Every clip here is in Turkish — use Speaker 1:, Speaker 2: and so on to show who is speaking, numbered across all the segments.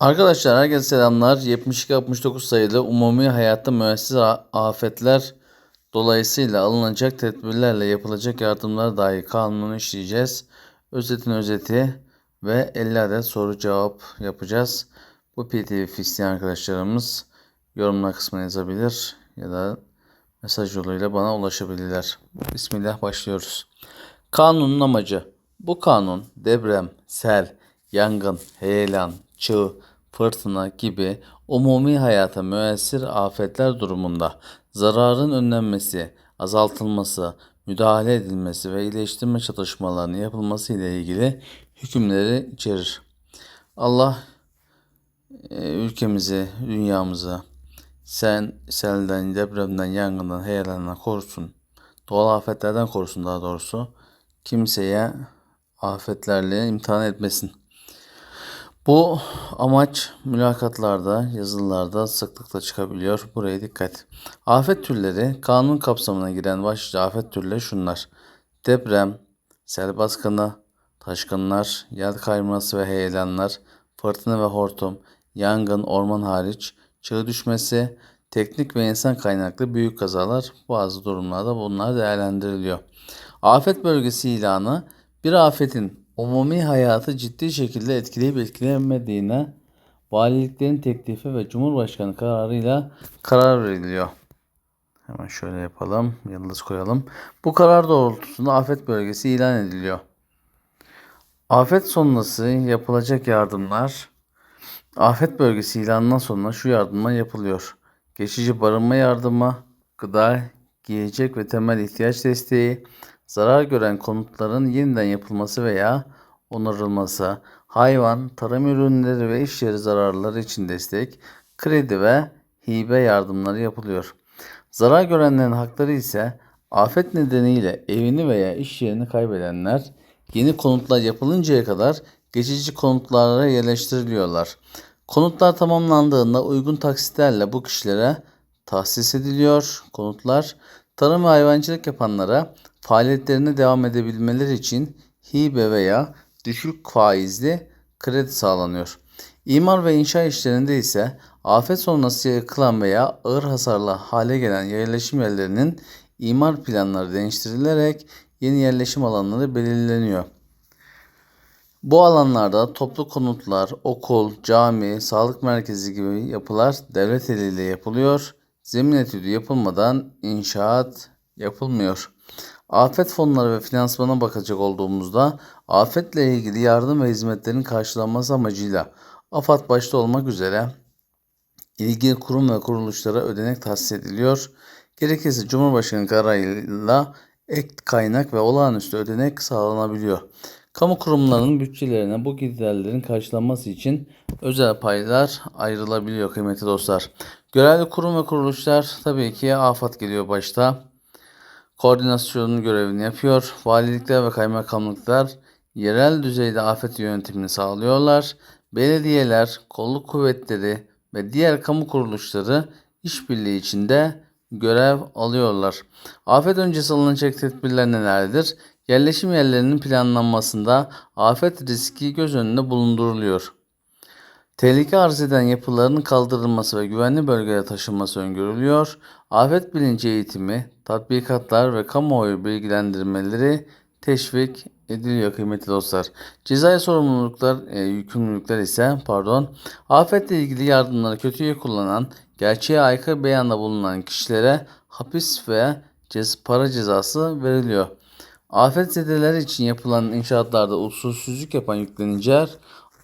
Speaker 1: Arkadaşlar herkese selamlar. 72-69 sayılı Umumi Hayatta Müesses A- Afetler dolayısıyla alınacak tedbirlerle yapılacak yardımlara dair kanunu işleyeceğiz. Özetin özeti ve 50 adet soru cevap yapacağız. Bu pdf isteyen arkadaşlarımız yorumlar kısmına yazabilir ya da mesaj yoluyla bana ulaşabilirler. Bismillah başlıyoruz. Kanunun amacı. Bu kanun deprem, sel, yangın, heyelan, çığ, fırtına gibi umumi hayata müessir afetler durumunda zararın önlenmesi, azaltılması, müdahale edilmesi ve iyileştirme çalışmalarının yapılması ile ilgili hükümleri içerir. Allah e, ülkemizi, dünyamızı sen selden, depremden, yangından, heyelandan korusun. Doğal afetlerden korusun daha doğrusu. Kimseye afetlerle imtihan etmesin. Bu amaç mülakatlarda, yazılılarda sıklıkla çıkabiliyor. Buraya dikkat. Afet türleri kanun kapsamına giren başlıca afet türleri şunlar. Deprem, sel baskını, taşkınlar, yer kayması ve heyelanlar, fırtına ve hortum, yangın, orman hariç, çığ düşmesi, teknik ve insan kaynaklı büyük kazalar bazı durumlarda bunlar değerlendiriliyor. Afet bölgesi ilanı bir afetin umumi hayatı ciddi şekilde etkileyip etkilemediğine valiliklerin teklifi ve Cumhurbaşkanı kararıyla karar veriliyor. Hemen şöyle yapalım. Yıldız koyalım. Bu karar doğrultusunda afet bölgesi ilan ediliyor. Afet sonrası yapılacak yardımlar afet bölgesi ilanından sonra şu yardımlar yapılıyor. Geçici barınma yardımı, gıda, giyecek ve temel ihtiyaç desteği, zarar gören konutların yeniden yapılması veya onarılması, hayvan, tarım ürünleri ve iş yeri zararları için destek, kredi ve hibe yardımları yapılıyor. Zarar görenlerin hakları ise afet nedeniyle evini veya iş yerini kaybedenler yeni konutlar yapılıncaya kadar geçici konutlara yerleştiriliyorlar. Konutlar tamamlandığında uygun taksitlerle bu kişilere tahsis ediliyor. Konutlar tarım ve hayvancılık yapanlara faaliyetlerine devam edebilmeleri için hibe veya düşük faizli kredi sağlanıyor. İmar ve inşa işlerinde ise afet sonrası yıkılan veya ağır hasarlı hale gelen yerleşim yerlerinin imar planları değiştirilerek yeni yerleşim alanları belirleniyor. Bu alanlarda toplu konutlar, okul, cami, sağlık merkezi gibi yapılar devlet eliyle yapılıyor. Zemin etüdü yapılmadan inşaat yapılmıyor. Afet fonları ve finansmana bakacak olduğumuzda afetle ilgili yardım ve hizmetlerin karşılanması amacıyla AFAD başta olmak üzere ilgili kurum ve kuruluşlara ödenek tahsis ediliyor. Gerekirse Cumhurbaşkanı kararıyla ek kaynak ve olağanüstü ödenek sağlanabiliyor. Kamu kurumlarının bütçelerine bu giderlerin karşılanması için özel paylar ayrılabiliyor kıymetli dostlar. Görevli kurum ve kuruluşlar tabii ki AFAD geliyor başta. Koordinasyonun görevini yapıyor. Valilikler ve kaymakamlıklar yerel düzeyde afet yönetimini sağlıyorlar. Belediyeler, kolluk kuvvetleri ve diğer kamu kuruluşları işbirliği içinde görev alıyorlar. Afet öncesi alınacak tedbirler nelerdir? Yerleşim yerlerinin planlanmasında afet riski göz önünde bulunduruluyor. Tehlike arz eden yapıların kaldırılması ve güvenli bölgelere taşınması öngörülüyor. Afet bilinci eğitimi, tatbikatlar ve kamuoyu bilgilendirmeleri teşvik ediliyor kıymetli dostlar. Cezai sorumluluklar, e, yükümlülükler ise pardon, afetle ilgili yardımları kötüye kullanan, gerçeğe aykırı beyanda bulunan kişilere hapis ve cez para cezası veriliyor. Afet zedeler için yapılan inşaatlarda usulsüzlük yapan yükleniciler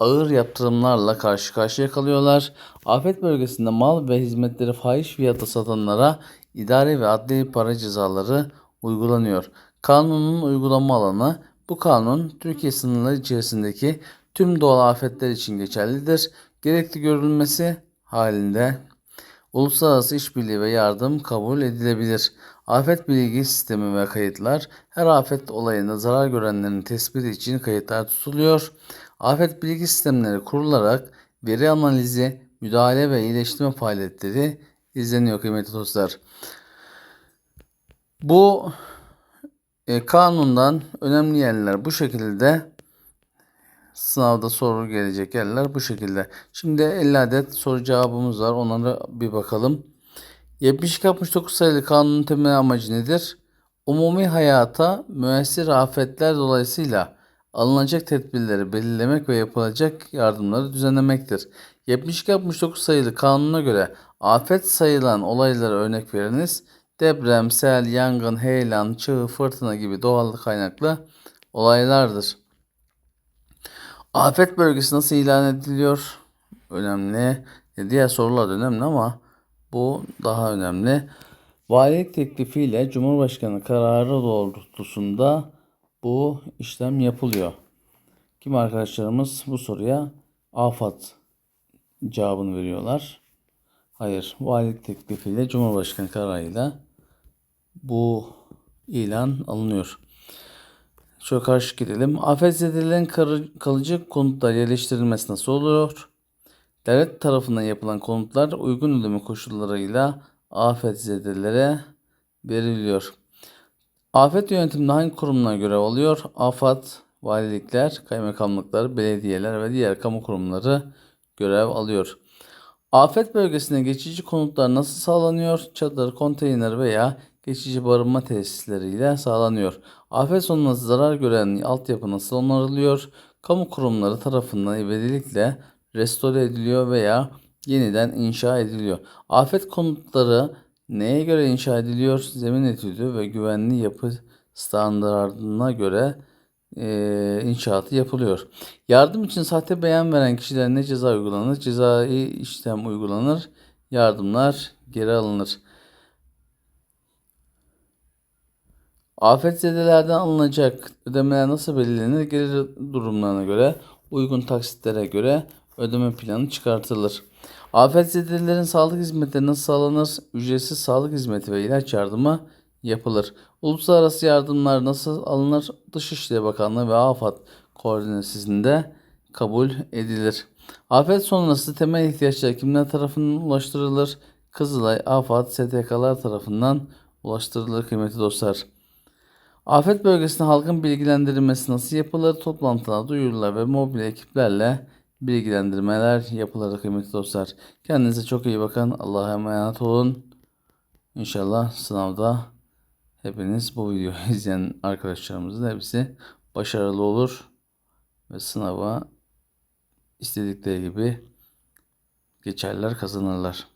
Speaker 1: ağır yaptırımlarla karşı karşıya kalıyorlar. Afet bölgesinde mal ve hizmetleri fahiş fiyata satanlara idari ve adli para cezaları uygulanıyor. Kanunun uygulama alanı bu kanun Türkiye sınırları içerisindeki tüm doğal afetler için geçerlidir. Gerekli görülmesi halinde uluslararası işbirliği ve yardım kabul edilebilir. Afet bilgi sistemi ve kayıtlar her afet olayında zarar görenlerin tespiti için kayıtlar tutuluyor. Afet bilgi sistemleri kurularak veri analizi, müdahale ve iyileştirme faaliyetleri izleniyor kıymetli dostlar. Bu e, kanundan önemli yerler bu şekilde sınavda soru gelecek yerler bu şekilde. Şimdi 50 adet soru cevabımız var. Onlara bir bakalım. 72-69 sayılı kanunun temel amacı nedir? Umumi hayata müessir afetler dolayısıyla alınacak tedbirleri belirlemek ve yapılacak yardımları düzenlemektir. 72-69 sayılı kanuna göre afet sayılan olaylara örnek veriniz. Deprem, sel, yangın, heyelan, çığ, fırtına gibi doğal kaynaklı olaylardır. Afet bölgesi nasıl ilan ediliyor? Önemli. E, Diğer sorular da önemli ama bu daha önemli. Valilik teklifiyle Cumhurbaşkanı kararı doğrultusunda bu işlem yapılıyor. Kim arkadaşlarımız bu soruya AFAD cevabını veriyorlar. Hayır, valilik teklifiyle Cumhurbaşkanı kararıyla bu ilan alınıyor. Şöyle karşı gidelim. Afetzedelerin kalıcı konutlar yerleştirilmesi nasıl oluyor? Devlet tarafından yapılan konutlar uygun ödeme koşullarıyla afetzedelere veriliyor. Afet yönetiminde hangi kurumlar görev alıyor? AFAD, valilikler, kaymakamlıklar, belediyeler ve diğer kamu kurumları görev alıyor. Afet bölgesine geçici konutlar nasıl sağlanıyor? Çadır, konteyner veya geçici barınma tesisleriyle sağlanıyor. Afet sonrası zarar gören altyapı nasıl onarılıyor? Kamu kurumları tarafından ivedilikle restore ediliyor veya yeniden inşa ediliyor. Afet konutları neye göre inşa ediliyor? Zemin etüdü ve güvenli yapı standartlarına göre eee, inşaatı yapılıyor. Yardım için sahte beyan veren kişilere ne ceza uygulanır? Cezai işlem uygulanır. Yardımlar geri alınır. Afetzedelerden alınacak ödemeler nasıl belirlenir? Gelir durumlarına göre, uygun taksitlere göre ödeme planı çıkartılır. Afetzedelerin sağlık hizmetleri nasıl sağlanır? Ücretsiz sağlık hizmeti ve ilaç yardımı yapılır. Uluslararası yardımlar nasıl alınır? Dışişleri Bakanlığı ve AFAD koordinasyonunda kabul edilir. Afet sonrası temel ihtiyaçlar kimler tarafından ulaştırılır? Kızılay, AFAD, STK'lar tarafından ulaştırılır kıymetli dostlar. Afet bölgesinde halkın bilgilendirilmesi nasıl yapılır? Toplantılar, duyurular ve mobil ekiplerle bilgilendirmeler yapılır kıymetli dostlar. Kendinize çok iyi bakın. Allah'a emanet olun. İnşallah sınavda hepiniz bu videoyu izleyen arkadaşlarımızın hepsi başarılı olur ve sınava istedikleri gibi geçerler, kazanırlar.